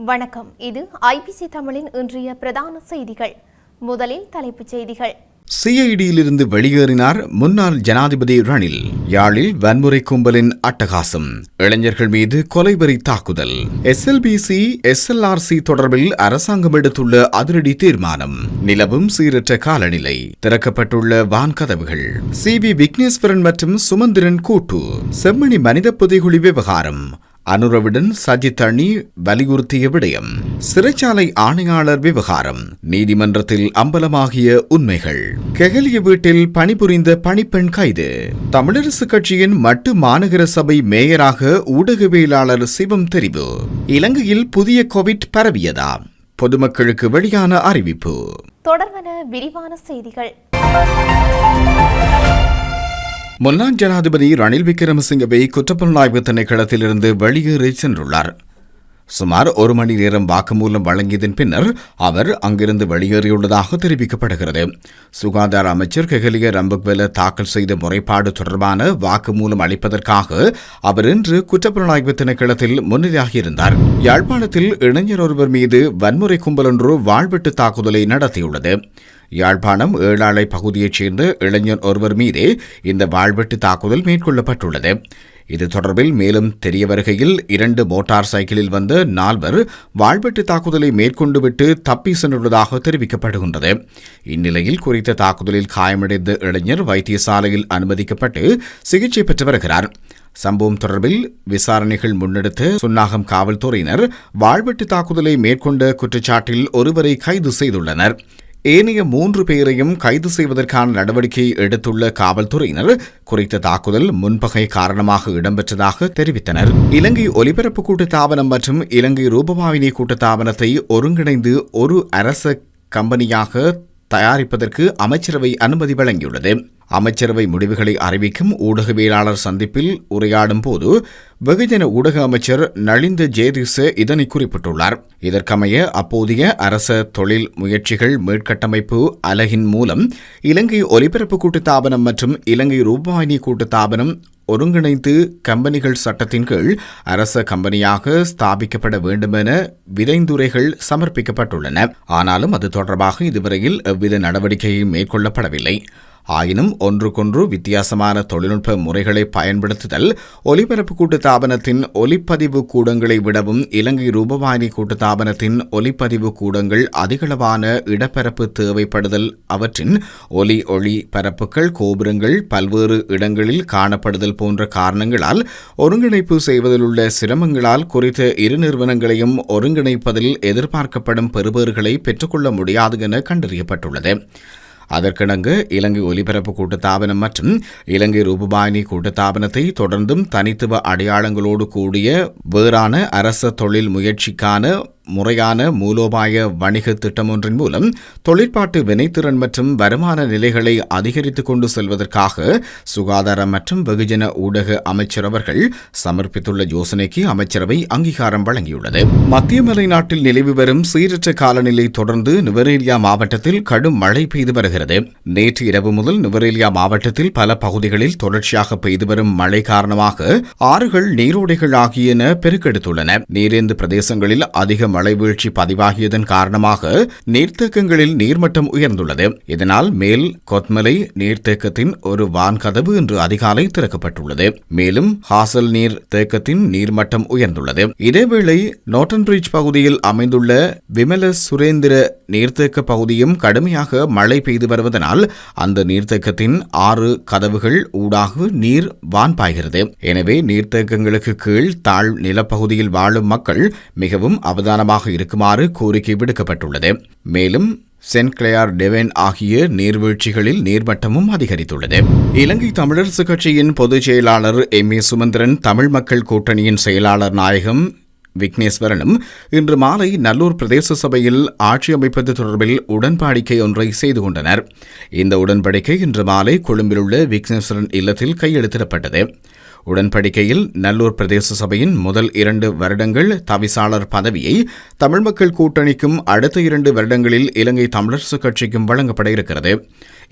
வணக்கம். இது ஐபிசி தமிழின் இன்றைய பிரதான செய்திகள். முதலில் தலைப்புச் செய்திகள். சிஐடியிலிருந்து வெளியேறினார் முன்னாள் ஜனாதிபதி ரணில். யாழில் வன்முறை கும்பலின் அட்டகாசம். இளைஞர்கள் மீது கொலைவெறி தாக்குதல். எஸ்எல்பிசி எஸ்எல்ஆர்சி தொடர்பில் அரசாங்கம் எடுத்துள்ள அதிரடி தீர்மானம். நிலவும் சீரற்ற காலநிலை. திறக்கப்பட்டுள்ள வான்கதவுகள். சி வி விக்னேஸ்வரன் மற்றும் சுமந்திரன் கூட்டு. செம்மணி மனித புதைகுழி விவகாரம். அனுரவுடன் சஜித் அணி வலியுறுத்திய விடயம். சிறைச்சாலை ஆணையாளர் விவகாரம். நீதிமன்றத்தில் அம்பலமாகிய உண்மைகள். கெகலிய வீட்டில் பணிபுரிந்த பணிப்பெண் கைது. தமிழரசு கட்சியின் மட்டு மாநகர சபை மேயராக ஊடகவியலாளர் சிவம் தெரிவு. இலங்கையில் புதிய கோவிட் பரவியதா பொதுமக்களுக்கு வெளியான அறிவிப்பு. தொடர்பான விரிவான செய்திகள். முன்னாள் ஜனாதிபதி ரணில் விக்ரமசிங்கவை குற்றப்புலனாய்வு திணைக்களத்திலிருந்து வெளியேறி சென்றுள்ளார். சுமார் ஒரு மணி நேரம் வாக்குமூலம் வழங்கியதன் பின்னர் அவர் அங்கிருந்து வெளியேறியுள்ளதாக தெரிவிக்கப்படுகிறது. சுகாதார அமைச்சர் கெகலிய ரம்பக்வெல தாக்கல் செய்த முறைப்பாடு தொடர்பான வாக்குமூலம் அளிப்பதற்காக அவர் இன்று குற்றப்புலனாய்வு திணைக்களத்தில் முன்னிலையாகியிருந்தார். யாழ்ப்பாணத்தில் இளைஞர் ஒருவர் மீது வன்முறை கும்பலொன்று வாழ்வெட்டு தாக்குதலை நடத்தியுள்ளது. யாழ்ப்பாணம் ஏழாளை பகுதியைச் சேர்ந்த இளைஞர் ஒருவர் மீது இந்த வாழ்வெட்டு தாக்குதல் மேற்கொள்ளப்பட்டுள்ளது. இது தொடர்பில் மேலும் தெரிய வருகையில் இரண்டு மோட்டார் சைக்கிளில் வந்த நால்வர் வாழ்வெட்டு தாக்குதலை மேற்கொண்டுவிட்டு தப்பி சென்றுள்ளதாக தெரிவிக்கப்படுகின்றது. இந்நிலையில் குறித்த தாக்குதலில் காயமடைந்த இளைஞர் வைத்தியசாலையில் அனுமதிக்கப்பட்டு சிகிச்சை பெற்று வருகிறார். சம்பவம் தொடர்பில் விசாரணைகள் முன்னெடுத்த சுன்னாகம் காவல்துறையினர் வாழ்வெட்டு தாக்குதலை மேற்கொண்ட குற்றச்சாட்டில் ஒருவரை கைது செய்துள்ளனர். ஏனைய மூன்று பேரையும் கைது செய்வதற்கான நடவடிக்கையை எடுத்துள்ள காவல்துறையினர் குறித்த தாக்குதல் முன்பகை காரணமாக இடம்பெற்றதாக தெரிவித்தனர். இலங்கை ஒலிபரப்பு கூட்டத்தாபனம் மற்றும் இலங்கை ரூபவாகினி கூட்டத்தாபனத்தை ஒருங்கிணைந்து ஒரு அரச கம்பெனியாக தயாரிப்பதற்கு அமைச்சரவை அனுமதி வழங்கியுள்ளது. அமைச்சரவை முடிவுகளை அறிவிக்கும் ஊடகவியலாளர் சந்திப்பில் உரையாடும் போது வெகுஜன ஊடக அமைச்சர் நளிந்த ஜேதிச இதனை குறிப்பிட்டுள்ளார். இதற்கமைய அப்போதைய அரச தொழில் முயற்சிகள் மீட்கட்டமைப்பு அலகின் மூலம் இலங்கை ஒலிபரப்பு கூட்டுத்தாபனம் மற்றும் இலங்கை ரூபாயினி கூட்டுத்தாபனம் ஒருங்கிணைந்து கம்பெனிகள் சட்டத்தின் கீழ் அரச கம்பெனியாக ஸ்தாபிக்கப்பட வேண்டுமென விதைந்துரைகள் சமர்ப்பிக்கப்பட்டுள்ளன. ஆனாலும் அது தொடர்பாக இதுவரையில் எவ்வித நடவடிக்கையும் மேற்கொள்ளப்படவில்லை. ஆயினும் ஒன்றுக்கொன்று வித்தியாசமான தொழில்நுட்ப முறைகளை பயன்படுத்துதல் ஒலிபரப்பு கூட்டுத்தாபனத்தின் ஒலிப்பதிவு கூடங்களை விடவும் இலங்கை ரூபவாணி கூட்டுத்தாபனத்தின் ஒலிப்பதிவு கூடங்கள் அதிகளவான இடப்பரப்பு தேவைப்படுதல் அவற்றின் ஒலி ஒளி பரப்புகள் கோபுரங்கள் பல்வேறு இடங்களில் காணப்படுதல் போன்ற காரணங்களால் ஒருங்கிணைப்பு செய்வதில் உள்ள சிரமங்களால் குறித்த இரு நிறுவனங்களையும் ஒருங்கிணைப்பதில் எதிர்பார்க்கப்படும் பெறுபேறுகளை பெற்றுக்கொள்ள முடியாது என கண்டறியப்பட்டுள்ளது. அதற்கிணங்க இலங்கை ஒலிபரப்பு கூட்டத்தாபனம் மற்றும் இலங்கை ரூபபாயினி கூட்டத்தாபனத்தை தொடர்ந்தும் தனித்துவ அடையாளங்களோடு கூடிய வேறான அரச தொழில் முயற்சிக்கான முறையான மூலோபாய வணிக திட்டம் ஒன்றின் மூலம் தொழிற்பாட்டு வினைத்திறன் மற்றும் வருமான நிலைகளை அதிகரித்துக் கொண்டு செல்வதற்காக சுகாதார மற்றும் வெகுஜன ஊடக அமைச்சர் அவர்கள் சமர்ப்பித்துள்ள யோசனைக்கு அமைச்சரவை அங்கீகாரம் வழங்கியுள்ளது. மத்திய மலைநாட்டில் நிலவி வரும் சீரற்ற காலநிலை தொடர்ந்து நுவரேலியா மாவட்டத்தில் கடும் மழை பெய்து வருகிறது. நேற்று இரவு முதல் நுவரேலியா மாவட்டத்தில் பல பகுதிகளில் தொடர்ச்சியாக பெய்து வரும் மழை காரணமாக ஆறுகள் நீரோடைகள் ஆகியன பெருக்கெடுத்துள்ளன. நீரேந்து பிரதேசங்களில் அதிக மழைவீழ்ச்சி பதிவாகியதன் காரணமாக நீர்த்தேக்கங்களில் நீர்மட்டம் உயர்ந்துள்ளது. இதனால் மேல் கொத்மலை நீர்த்தேக்கத்தின் ஒரு வான்கதவு இன்று அதிகாலை திறக்கப்பட்டுள்ளது. மேலும் ஹாசல் நீர் தேக்கத்தின் நீர்மட்டம் உயர்ந்துள்ளது. இதேவேளை நோட்டன் பிரிட்ஜ் பகுதியில் அமைந்துள்ள விமல சுரேந்திர நீர்த்தேக்க பகுதியும் கடுமையாக மழை பெய்து வருவதனால் அந்த நீர்த்தேக்கத்தின் ஆறு கதவுகள் ஊடாக நீர் வான் பாய்கிறது எனவே நீர்த்தேக்கங்களுக்கு கீழ் தாழ் நிலப்பகுதியில் வாழும் மக்கள் மிகவும் அவதானமாக இருக்குமாறு கோரிக்கை விடுக்கப்பட்டுள்ளது. மேலும் சென்ட் கிளையார் டெவென் ஆகிய நீர்வீழ்ச்சிகளில் நீர்மட்டமும் அதிகரித்துள்ளது. இலங்கை தமிழரசு கட்சியின் பொதுச் செயலாளர் எம். ஏ. சுமந்திரன் தமிழ் மக்கள் கூட்டணியின் செயலாளர் நாயகம் விக்னேஸ்வரனும் இன்று மாலை நல்லூர் பிரதேச சபையில் ஆட்சி அமைப்பது தொடர்பில் உடன்பாடிக்கை ஒன்றை செய்து கொண்டனர். இந்த உடன்படிக்கை இன்று மாலை கொழும்பில் உள்ள விக்னேஸ்வரன் இல்லத்தில் கையெழுத்திடப்பட்டது. உடன்படிக்கையில் நல்லூர் பிரதேச சபையின் முதல் இரண்டு வருடங்கள் தவிசாளர் பதவியை தமிழ் மக்கள் கூட்டணிக்கும் அடுத்த இரண்டு வருடங்களில் இலங்கை தமிழரசு கட்சிக்கும் வழங்கப்பட இருக்கிறது.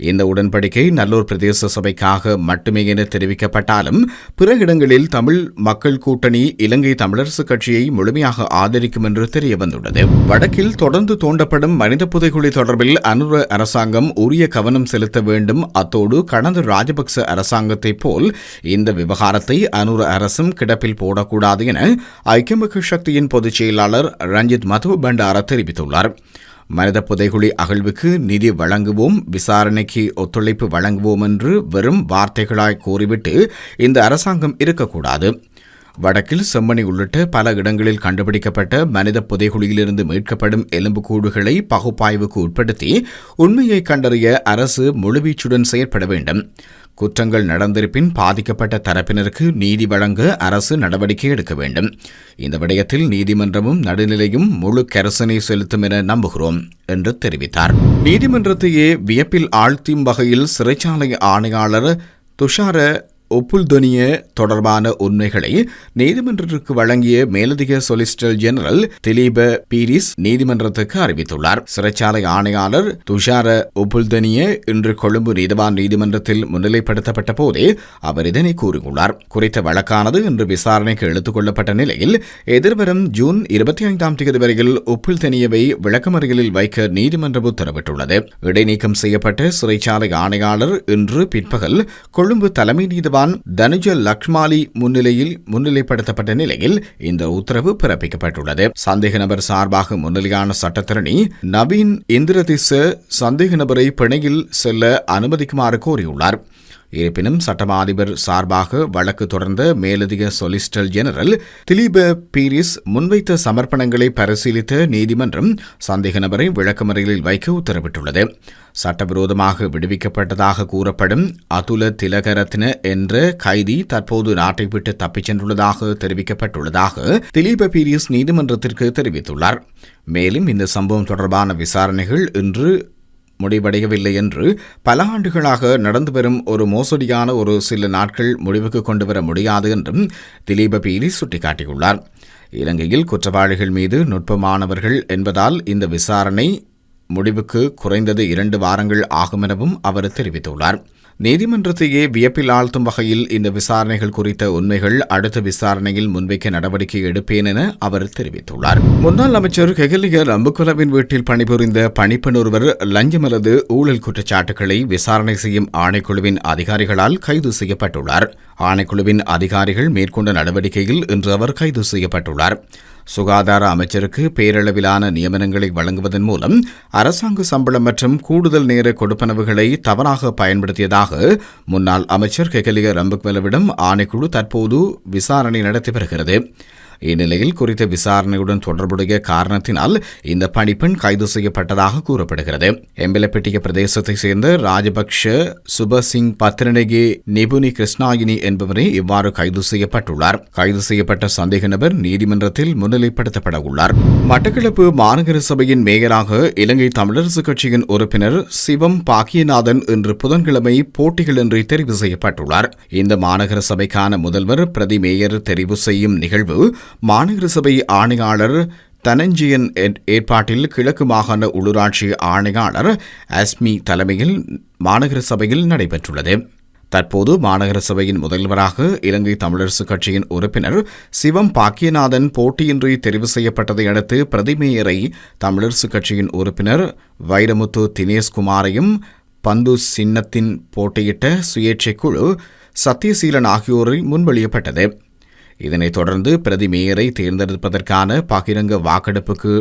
இந்த உடன்படிக்கை நல்லூர் பிரதேச சபைக்காக மட்டுமே என தெரிவிக்கப்பட்டாலும் பிற இடங்களில் தமிழ் மக்கள் கூட்டணி இலங்கை தமிழரசு கட்சியை முழுமையாக ஆதரிக்கும் என்று தெரிய வந்துள்ளது வடக்கில் தொடர்ந்து தோண்டப்படும் மனித புதைகுழி தொடர்பில் அனுர அரசாங்கம் உரிய கவனம் செலுத்த வேண்டும். அத்தோடு கடந்த ராஜபக்ச அரசாங்கத்தைப் போல் இந்த திட்டத்தை அனுர அரசும் கிடப்பில் போடக்கூடாது என ஐக்கிய சக்தியின் பொதுச் செயலாளர் ரஞ்சித் மது பண்டார தெரிவித்துள்ளார். மனித புதைகுழி அகழ்வுக்கு நிதி வழங்குவோம் விசாரணைக்கு ஒத்துழைப்பு வழங்குவோம் என்று வெறும் வார்த்தைகளாய் கூறிவிட்டு இந்த அரசாங்கம் இருக்கக்கூடாது. வடக்கில் செம்மணி உள்ளிட்ட பல இடங்களில் கண்டுபிடிக்கப்பட்ட மனித புதைகுழியிலிருந்து மீட்கப்படும் எலும்புக்கூடுகளை பகுப்பாய்வுக்கு உட்படுத்தி உண்மையை கண்டறிய அரசு முழுவீச்சுடன் செயற்பட வேண்டும். குற்றங்கள் நடந்திருப்பின் பாதிக்கப்பட்ட தரப்பினருக்கு நீதி வழங்க அரசு நடவடிக்கை எடுக்க வேண்டும். இந்த விடயத்தில் நீதிமன்றமும் நடுநிலையும் முழு கரசனை செலுத்தும் என நம்புகிறோம் என்று தெரிவித்தார். நீதிமன்றத்தையே வியப்பில் ஆழ்த்தும் வகையில் சிறைச்சாலை ஆணையாளர் துஷார ஒப்புல்தொனிய தொடர்பான உண்மைகளை நீதிமன்றத்திற்கு வழங்கிய மேலதிக சொலிசிட்டர் ஜெனரல் திலீப பீரிஸ் நீதிமன்றத்துக்கு அறிவித்துள்ளார். சிறைச்சாலை ஆணையாளர் துஷார ஒப்புல்தனிய இன்று கொழும்பு நீதவான் நீதிமன்றத்தில் முன்னிலைப்படுத்தப்பட்ட போதே அவர் இதனை கூறியுள்ளார். குறித்த வழக்கானது இன்று விசாரணைக்கு எடுத்துக் கொள்ளப்பட்ட நிலையில் எதிர்வரும் ஜூன் இருபத்தி ஐந்தாம் தேதி வரையில் ஒப்புல்தனியவை விளக்கமறியலில் வைக்க நீதிமன்றம் உத்தரவிட்டுள்ளது. இடைநீக்கம் செய்யப்பட்ட சிறைச்சாலை ஆணையாளர் இன்று பிற்பகல் கொழும்பு தலைமை நீதிவான் தனுஜ லக்ஷ்மாலி முன்னிலையில் முன்னிலைப்படுத்தப்பட்ட நிலையில் இந்த உத்தரவு பிறப்பிக்கப்பட்டுள்ளது. சந்தேக நபர் சார்பாக முன்னிலையான சட்டத்திரணி நவீன் இந்திரதிச சந்தேக நபரை பிணையில் செல்ல அனுமதிக்குமாறு கோரியுள்ளார். இருப்பினும் சட்டமா அதிபர் சார்பாக வழக்கு தொடர்ந்த மேலதிக சொலிசிட்டர் ஜெனரல் திலீப பீரிஸ் முன்வைத்த சமர்ப்பணங்களை பரிசீலித்த நீதிமன்றம் சந்தேக நபரை விளக்கமறையில் வைக்க உத்தரவிட்டுள்ளது. சட்டவிரோதமாக விடுவிக்கப்பட்டதாக கூறப்படும் அதுல திலகரத்ன என்ற கைதி தற்போது நாட்டை விட்டு தப்பிச் சென்றுள்ளதாக தெரிவிக்கப்பட்டுள்ளதாக திலீப பீரிஸ் நீதிமன்றத்திற்கு தெரிவித்துள்ளார். மேலும் இந்த சம்பவம் தொடர்பான விசாரணைகள் இன்று முடிவடையவில்லை என்று பல ஆண்டுகளாக நடந்து வரும் ஒரு மோசடியான ஒரு சில நாட்கள் முடிவுக்கு கொண்டு வர முடியாது என்றும் திலீப பீரி சுட்டிக்காட்டியுள்ளார். இலங்கையில் குற்றவாளிகள் மீது நுட்பமானவர்கள் என்பதால் இந்த விசாரணை முடிவுக்கு குறைந்தது இரண்டு வாரங்கள் ஆகும் எனவும் அவர் தெரிவித்துள்ளார். நீதிமன்றத்தையே வியப்பில் ஆழ்த்தும் வகையில் இந்த விசாரணைகள் குறித்த உண்மைகள் அடுத்த விசாரணையில் முன்வைக்க நடவடிக்கை எடுப்பேன் என அவர் தெரிவித்துள்ளார். முன்னாள் அமைச்சர் கெகலிய ரம்புகுலவின் வீட்டில் பணிபுரிந்த பணிப்பெண் ஒருவர் லஞ்சம் அல்லது ஊழல் குற்றச்சாட்டுகளை விசாரணை செய்யும் ஆணைக்குழுவின் அதிகாரிகளால் கைது செய்யப்பட்டுள்ளார். ஆணைக்குழுவின் அதிகாரிகள் மேற்கொண்ட நடவடிக்கையில் இன்று அவர் கைது செய்யப்பட்டுள்ளார். சுகாதார அமைச்சருக்கு பேரளவிலான நியமனங்களை வழங்குவதன் மூலம் அரசாங்க சம்பளம் மற்றும் கூடுதல் நேர கொடுப்பனவுகளை தவறாக பயன்படுத்தியதாக முன்னாள் அமைச்சர் கெகலிய ரம்புக்வெலவிடம் ஆணைக்குழு தற்போது விசாரணை நடத்தி வருகிறது. இந்நிலையில் குறித்த விசாரணையுடன் தொடர்புடைய காரணத்தினால் இந்த பணிப்பெண் கைது செய்யப்பட்டதாக கூறப்படுகிறது. எம்பலப்பட்டிய பிரதேசத்தைச் சேர்ந்த ராஜபக்ஷ சுபசிங் பத்ரனகே நிபுணி கிருஷ்ணாயினி என்பவரே இவ்வாறு கைது செய்யப்பட்டுள்ளார். கைது செய்யப்பட்ட சந்தேக நபர் நீதிமன்றத்தில் முன்னிலைப்படுத்தப்பட உள்ளார். மட்டக்களப்பு மாநகர சபையின் மேயராக இலங்கை தமிழரசுக் கட்சியின் உறுப்பினர் சிவம் பாக்கியநாதன் இன்று புதன்கிழமை போட்டிகளின்றி தெரிவு செய்யப்பட்டுள்ளார். இந்த மாநகர சபைக்கான முதல்வர் பிரதி மேயர் தெரிவு செய்யும் நிகழ்வு மாநகர சபை ஆணையாளர் தனஞ்சியன் ஏற்பாட்டில் கிழக்கு மாகாண உள்ளூராட்சி ஆணையாளர் அஸ்மி தலைமையில் மாநகர சபையில் நடைபெற்றுள்ளது. தற்போது மாநகர சபையின் முதல்வராக இலங்கை தமிழரசுக் கட்சியின் உறுப்பினர் சிவம் பாக்கியநாதன் போட்டியின்றி தெரிவு செய்யப்பட்டதை அடுத்து பிரதிமேயரை தமிழரசுக் கட்சியின் உறுப்பினர் வைரமுத்து தினேஷ்குமாரையும் பந்து சின்னத்தின் போட்டியிட்ட சுயேட்சை குழு சத்யசீலன் ஆகியோரை முன்வழியப்பட்டது இதனைத் தொடர்ந்து பிரதி மேயரை தேர்ந்தெடுப்பதற்கான பகிரங்க வாக்கெடுப்புக்கு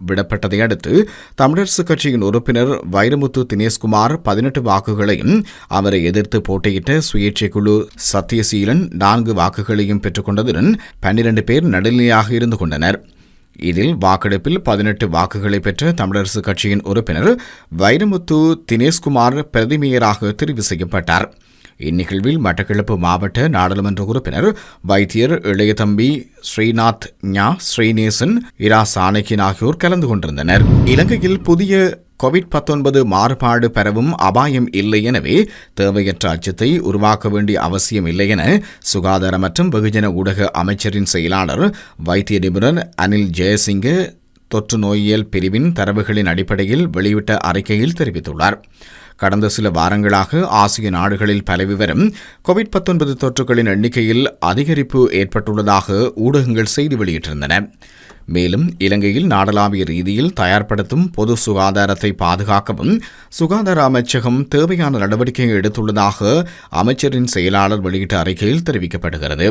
விடப்பட்டதை அடுத்து தமிழரசுக் கட்சியின் உறுப்பினர் வைரமுத்து தினேஷ்குமார் பதினெட்டு வாக்குகளையும் அவரை எதிர்த்து போட்டியிட்ட சுயேட்சை குழு சத்யசீலன் நான்கு வாக்குகளையும் பெற்றுக்கொண்டதுடன் பன்னிரண்டு பேர் நடுநிலையாக இருந்து கொண்டனர். இதில் வாக்கெடுப்பில் பதினெட்டு வாக்குகளை பெற்ற தமிழரசுக் கட்சியின் உறுப்பினர் வைரமுத்து தினேஷ்குமார் பிரதிமேயராக தெரிவு செய்யப்பட்டார். இந்நிகழ்வில் மட்டக்களப்பு மாவட்ட நாடாளுமன்ற உறுப்பினர் வைத்தியர் இளையதம்பி ஸ்ரீநாத் ஞா ஸ்ரீநேசன் இரா சாணகின் ஆகியோர் கலந்து கொண்டிருந்தனர். இலங்கையில் புதிய கோவிட் 19 மாறுபாடு பரவும் அபாயம் இல்லை எனவே தேவையற்ற அச்சத்தை உருவாக்க வேண்டிய அவசியம் இல்லை என சுகாதார மற்றும் வெகுஜன ஊடக அமைச்சரின் செயலாளர் வைத்திய நிபுணர் அனில் ஜெயசிங்க தொற்று நோயியல் பிரிவின் தரவுகளின் அடிப்படையில் வெளியிட்ட அறிக்கையில் தெரிவித்துள்ளார். கடந்த சில வாரங்களாக ஆசிய நாடுகளில் பரவி வரும் கோவிட் 19 தொற்றுகளின் எண்ணிக்கையில் அதிகரிப்பு ஏற்பட்டுள்ளதாக ஊடகங்கள் செய்தி வெளியிட்டிருந்தன. மேலும் இலங்கையில் நாடளாவிய ரீதியில் தயார்படுத்தும் பொது சுகாதாரத்தை பாதுகாக்கவும் சுகாதார அமைச்சகம் தேவையான நடவடிக்கையை எடுத்துள்ளதாக அமைச்சரின் செயலாளர் வெளியிட்ட அறிக்கையில் தெரிவிக்கப்படுகிறது.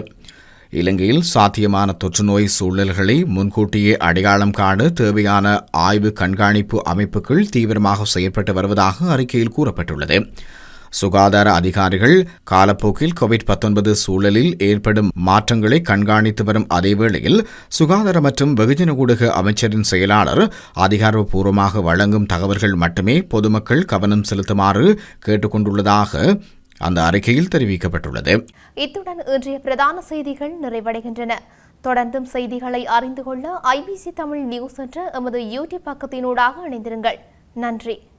இலங்கையில் சாத்தியமான தொற்றுநோய் சூழல்களை முன்கூட்டியே அடையாளம் காண தேவையான ஆய்வு கண்காணிப்பு அமைப்புகள் தீவிரமாக செயற்பட்டு வருவதாக அறிக்கையில் கூறப்பட்டுள்ளது. சுகாதார அதிகாரிகள் காலப்போக்கில் கோவிட் 19 சூழலில் ஏற்படும் மாற்றங்களை கண்காணித்து வரும் அதேவேளையில் சுகாதார மற்றும் வெகுஜன ஊடக அமைச்சரின் செயலாளர் அதிகாரப்பூர்வமாக வழங்கும் தகவல்கள் மட்டுமே பொதுமக்கள் கவனம் செலுத்துமாறு கேட்டுக்கொண்டுள்ளதாக அந்த அறிக்கையில் தெரிவிக்கப்பட்டுள்ளது. இத்துடன் இன்றைய பிரதான செய்திகள் நிறைவடைகின்றன. தொடர்ந்தும் செய்திகளை அறிந்து கொள்ள ஐபிசி தமிழ் நியூஸ் என்ற எமது யூடியூப் பக்கத்தினூடாக இணைந்திருங்கள். நன்றி.